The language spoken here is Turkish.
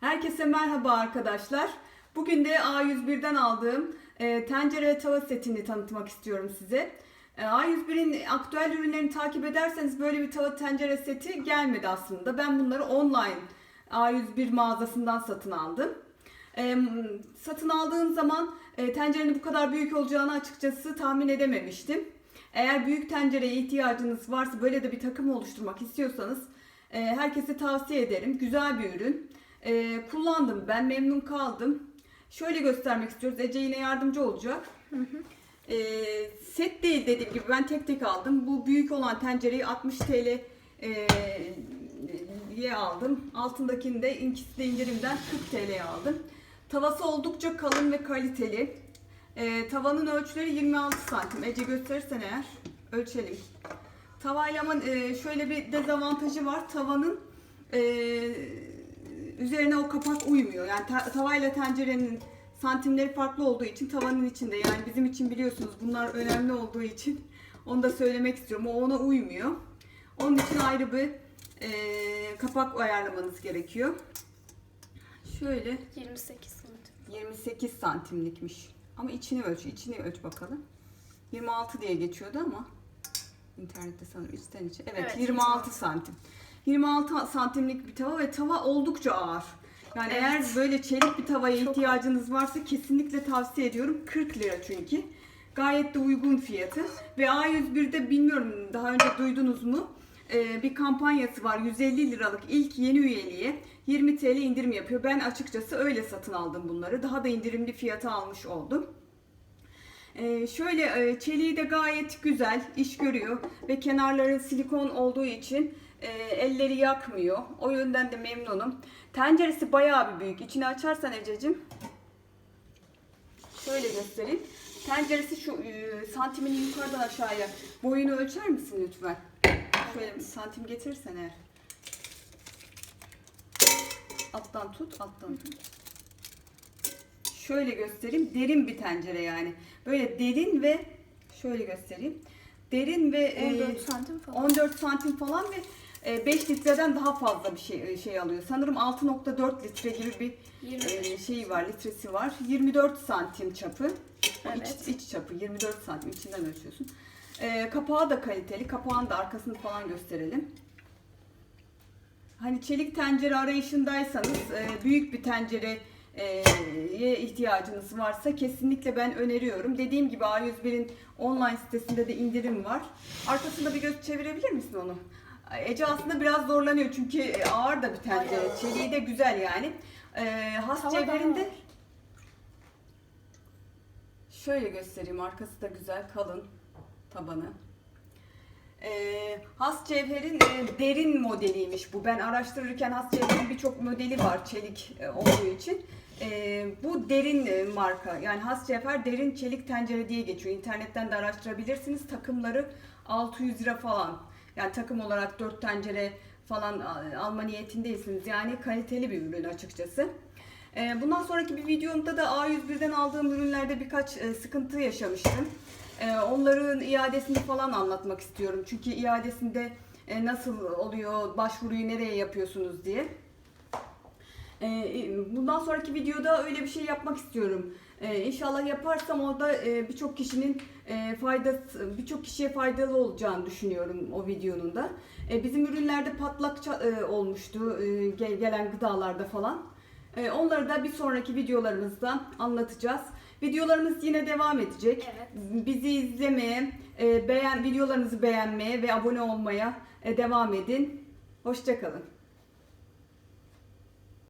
Herkese merhaba arkadaşlar. Bugün de A101'den aldığım e, tencere ve tava setini tanıtmak istiyorum size. E, A101'in aktüel ürünlerini takip ederseniz böyle bir tava tencere seti gelmedi aslında. Ben bunları online A101 mağazasından satın aldım. E, satın aldığım zaman e, tencerenin bu kadar büyük olacağını açıkçası tahmin edememiştim. Eğer büyük tencereye ihtiyacınız varsa böyle de bir takım oluşturmak istiyorsanız e, herkese tavsiye ederim. Güzel bir ürün. E, kullandım ben memnun kaldım. Şöyle göstermek istiyoruz. Ece yine yardımcı olacak. E, set değil dediğim gibi ben tek tek aldım. Bu büyük olan tencereyi 60 TL e, ye aldım. Altındakini de ikisi de indirimden 40 TL'ye aldım. Tavası oldukça kalın ve kaliteli. E, tavanın ölçüleri 26 santim. Ece gösterirsen eğer ölçelim. Tavayla ama e, şöyle bir dezavantajı var. Tavanın e, üzerine o kapak uymuyor. Yani ta- tavayla tencerenin santimleri farklı olduğu için tavanın içinde yani bizim için biliyorsunuz bunlar önemli olduğu için onu da söylemek istiyorum. O ona uymuyor. Onun için ayrı bir e, kapak ayarlamanız gerekiyor. Şöyle 28 santim. 28 santimlikmiş. Ama içini ölç, içini ölç bakalım. 26 diye geçiyordu ama internette sanırım üstten içe. Evet, Evet, 26 26. santim. 26 santimlik bir tava ve tava oldukça ağır. Yani Evet. eğer böyle çelik bir tavaya Çok ihtiyacınız varsa kesinlikle tavsiye ediyorum. 40 lira çünkü. Gayet de uygun fiyatı. Ve A101'de bilmiyorum daha önce duydunuz mu? Ee, bir kampanyası var. 150 liralık ilk yeni üyeliğe 20 TL indirim yapıyor. Ben açıkçası öyle satın aldım bunları. Daha da indirimli fiyata almış oldum. Ee, şöyle e, çeliği de gayet güzel iş görüyor ve kenarları silikon olduğu için e, elleri yakmıyor. O yönden de memnunum. Tenceresi bayağı bir büyük. İçini açarsan Ececiğim. Şöyle göstereyim. Tenceresi şu e, santimini yukarıdan aşağıya boyunu ölçer misin lütfen? Şöyle bir santim getirirsen eğer. Alttan tut, alttan tut. Şöyle göstereyim. Derin bir tencere yani. Böyle derin ve şöyle göstereyim. Derin ve e, 14 santim falan. 14 santim falan ve e, 5 litreden daha fazla bir şey şey alıyor. Sanırım 6.4 litre gibi bir 23. e, şeyi var, litresi var. 24 santim çapı. Evet. iç, iç çapı 24 santim içinden ölçüyorsun. E, kapağı da kaliteli. Kapağın da arkasını falan gösterelim. Hani çelik tencere arayışındaysanız e, büyük bir tencereye ihtiyacınız varsa kesinlikle ben öneriyorum. Dediğim gibi A101'in online sitesinde de indirim var. Arkasında bir göz çevirebilir misin onu? Ece aslında biraz zorlanıyor çünkü ağır da bir tencere. Çeliği de güzel yani. E, has cevherinde. Şöyle göstereyim. Arkası da güzel, kalın tabanı. Ee, Has Cevher'in e, derin modeliymiş bu. Ben araştırırken Has Cevher'in birçok modeli var çelik e, olduğu için. Ee, bu derin e, marka. Yani Has Cevher derin çelik tencere diye geçiyor. İnternetten de araştırabilirsiniz. Takımları 600 lira falan. Yani takım olarak 4 tencere falan alma niyetindeysiniz. Yani kaliteli bir ürün açıkçası. Ee, Bundan sonraki bir videomda da A101'den aldığım ürünlerde birkaç e, sıkıntı yaşamıştım. Ee, Onların iadesini falan anlatmak istiyorum. Çünkü iadesinde e, nasıl oluyor, başvuruyu nereye yapıyorsunuz diye. Ee, Bundan sonraki videoda öyle bir şey yapmak istiyorum. İnşallah yaparsam o da e, birçok kişinin faydası, birçok kişiye faydalı olacağını düşünüyorum o videonun da. Bizim ürünlerde patlak olmuştu gel- gelen gıdalarda falan. E, Onları da bir sonraki videolarımızda anlatacağız. Videolarımız yine devam edecek. Evet. Bizi izlemeye, e, beğen videolarımızı beğenmeye ve abone olmaya e, devam edin. Hoşçakalın.